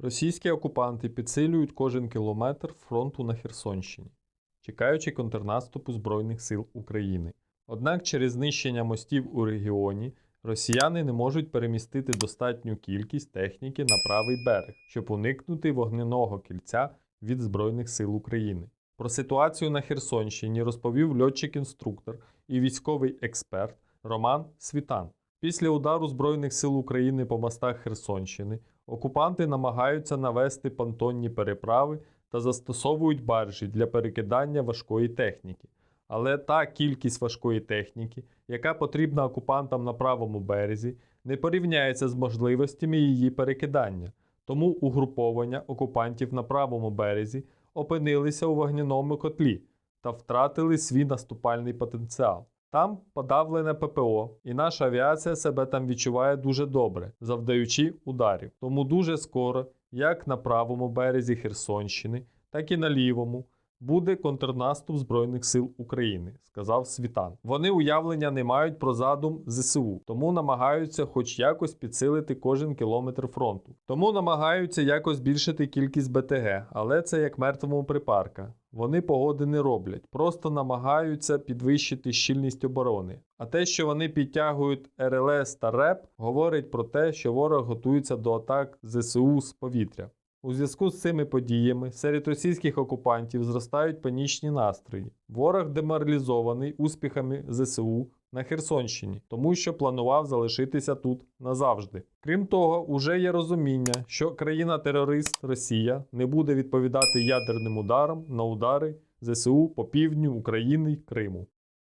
Російські окупанти підсилюють кожен кілометр фронту на Херсонщині, чекаючи контрнаступу Збройних сил України. Однак через знищення мостів у регіоні росіяни не можуть перемістити достатню кількість техніки на правий берег, щоб уникнути вогненого кільця від Збройних сил України. Про ситуацію на Херсонщині розповів льотчик-інструктор і військовий експерт Роман Світан. Після удару Збройних сил України по мостах Херсонщини окупанти намагаються навести понтонні переправи та застосовують баржі для перекидання важкої техніки. Але та кількість важкої техніки, яка потрібна окупантам на правому березі, не порівняється з можливостями її перекидання. Тому угруповання окупантів на правому березі опинилися у вогняному котлі та втратили свій наступальний потенціал. Там подавлене ППО, і наша авіація себе там відчуває дуже добре, завдаючи ударів. Тому дуже скоро, як на правому березі Херсонщини, так і на лівому, буде контрнаступ Збройних сил України, сказав Світан. Вони уявлення не мають про задум ЗСУ, тому намагаються хоч якось підсилити кожен кілометр фронту. Тому намагаються якось збільшити кількість БТГ, але це як мертвому припарка. Вони погоди не роблять, просто намагаються підвищити щільність оборони. А те, що вони підтягують РЛС та РЕП, говорить про те, що ворог готується до атак ЗСУ з повітря. У зв'язку з цими подіями серед російських окупантів зростають панічні настрої. Ворог деморалізований успіхами ЗСУ на Херсонщині, тому що планував залишитися тут назавжди. Крім того, уже є розуміння, що країна-терорист Росія не буде відповідати ядерним ударам на удари ЗСУ по півдню України й Криму.